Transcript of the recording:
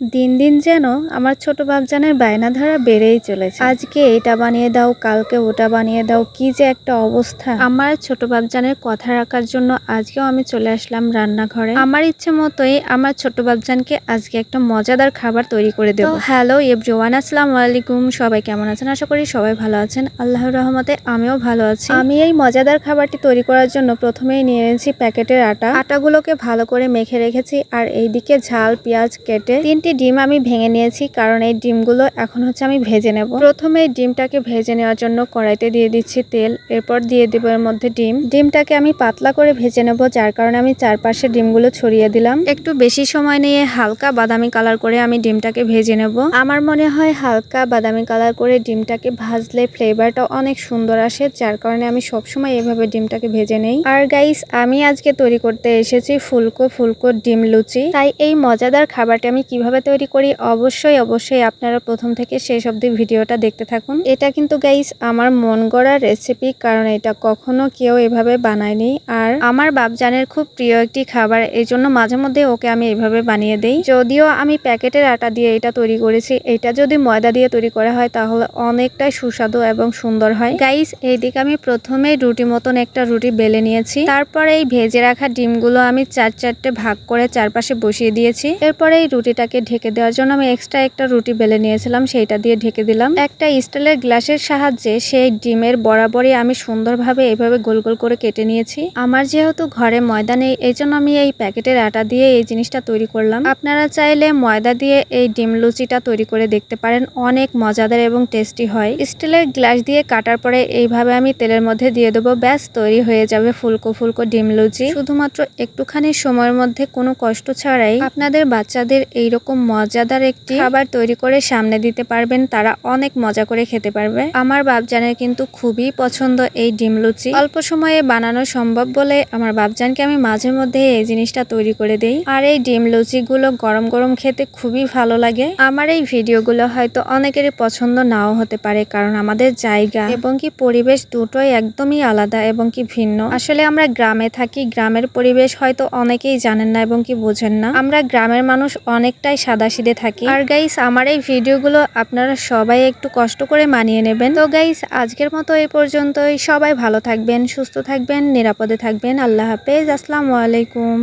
দিন দিন যেন আমার ছোট বাবজানের বায়না ধারা বেড়েই চলেছে। আজকে এটা বানিয়ে দাও কালকে ওটা বানিয়ে দাও কি যে একটা অবস্থা। আমার ছোট বাবজানের কথা রাখার জন্য আজকেও আমি চলে আসলাম রান্নাঘরে। আমার ইচ্ছে মতোই আমার ছোট বাবজানকে আজকে একটা মজাদার খাবার তৈরি করে দেবো। হ্যালো এভরিওয়ান আসসালামু আলাইকুম। সবাই কেমন আছেন? আশা করি সবাই ভালো আছেন। আল্লাহর রহমতে আমিও ভালো আছি। আমি এই মজাদার খাবারটি তৈরি করার জন্য প্রথমেই নিয়ে এনেছি প্যাকেটের আটা। আটাগুলোকে ভালো করে মেখে রেখেছি। আর এইদিকে ঝাল পেঁয়াজ কেটে তিনটি ডিম আমি ভেঙে নিয়েছি, কারণ এই ডিমগুলো এখন হচ্ছে আমি ভেজে নেব। প্রথমে ডিমটাকে ভেজে নেওয়ার জন্য কড়াইতে দিয়ে দিচ্ছি তেল, এরপর দিয়ে দেবো এর মধ্যে ডিম। ডিমটাকে আমি পাতলা করে ভেজে নেব, যার কারণে আমি চারপাশে ডিমগুলো ছড়িয়ে দিলাম। একটু বেশি সময় নিয়ে হালকা বাদামি কালার করে আমি ডিমটাকে ভেজে নেব। আমার মনে হয় হালকা বাদামি কালার করে ডিমটাকে ভাজলে ফ্লেভারটা অনেক সুন্দর আসে, যার কারণে আমি সবসময় এভাবে ডিমটাকে ভেজে নেই। আর গাইস, আমি আজকে তৈরি করতে এসেছি ফুলকো ফুলকো ডিম লুচি। তাই এই মজাদার খাবারটি আমি কীভাবে তৈরি করি, অবশ্যই অবশ্যই আপনারা প্রথম থেকে শেষ অবধি ভিডিওটা দেখতে থাকুন। এটা কিন্তু গাইস আমার মন গড়া রেসিপি কারণ এটা কখনো কেউ এভাবে বানায়নি। আর আমার বাপজানের খুব প্রিয় একটি খাবার এই জন্য মাঝে মধ্যে ওকে আমি এভাবে বানিয়ে দেই। যদিও আমি প্যাকেটের আটা দিয়ে এটা তৈরি করেছি, এটা যদি ময়দা দিয়ে তৈরি করা হয় তাহলে অনেকটাই সুস্বাদু এবং সুন্দর হয়। গাইস এইদিকে আমি প্রথমেই রুটি মতন একটা রুটি বেলে নিয়েছি। তারপরে এই ভেজে রাখা ডিমগুলো আমি চার চারটে ভাগ করে চারপাশে বসিয়ে দিয়েছি। এরপরে এই রুটিটাকে ঢেকে দেওয়ার জন্য আমি এক্সট্রা একটা রুটি বেলে নিয়েছিলাম, সেইটা দিয়ে ঢেকে দিলাম। একটা স্টিলের গ্লাসের সাহায্যে সেই ডিমের বরাবরই আমি সুন্দরভাবে এইভাবে গোল গোল করে কেটে নিয়েছি। আমার যেহেতু ঘরে ময়দা নেই, এই জন্য আমি এই প্যাকেটের আটা দিয়ে এই জিনিসটা তৈরি করলাম। আপনারা চাইলে ময়দা দিয়ে এই ডিম লুচিটা তৈরি করে দেখতে পারেন, অনেক মজাদার এবং টেস্টি হয়। স্টিলের গ্লাস দিয়ে কাটার পরে এইভাবে আমি তেলের মধ্যে দিয়ে দেবো, ব্যাস, তৈরি হয়ে যাবে ফুলকো ফুলকো ডিম লুচি। শুধুমাত্র একটুখানি সময়ের মধ্যে কোনো কষ্ট ছাড়াই আপনাদের বাচ্চাদের এইরকম মজাদার একটি খাবার তৈরি করে সামনে দিতে পারবেন, তারা অনেক মজা করে খেতে পারবে। আমার বাপজানের কিন্তু খুবই পছন্দ এই ডিম লুচি। অল্প সময়ে বানানো সম্ভব বলে আমার বাপজানকে আমি মাঝে মধ্যে এই জিনিসটা তৈরি করে দেই। আর এই ডিম লুচি গুলো গরম গরম খেতে খুবই ভালো লাগে। আমার এই ভিডিওগুলো হয়তো অনেকেরই পছন্দ নাও হতে পারে, কারণ আমাদের জায়গা এবং কি পরিবেশ দুটোই একদমই আলাদা এবং কি ভিন্ন। আসলে আমরা গ্রামে থাকি, গ্রামের পরিবেশ হয়তো অনেকেই জানেন না এবং কি বোঝেন না। আমরা গ্রামের মানুষ অনেকটাই সাদাসিদে থাকি। আর গাইস আমার এই ভিডিওগুলো আপনারা সবাই একটু কষ্ট করে মানিয়ে নেবেন। তো গাইস আজকের মতো এই পর্যন্তই। সবাই ভালো থাকবেন, সুস্থ থাকবেন, নিরাপদে থাকবেন। আল্লাহ হাফেজ। আসসালামু আলাইকুম।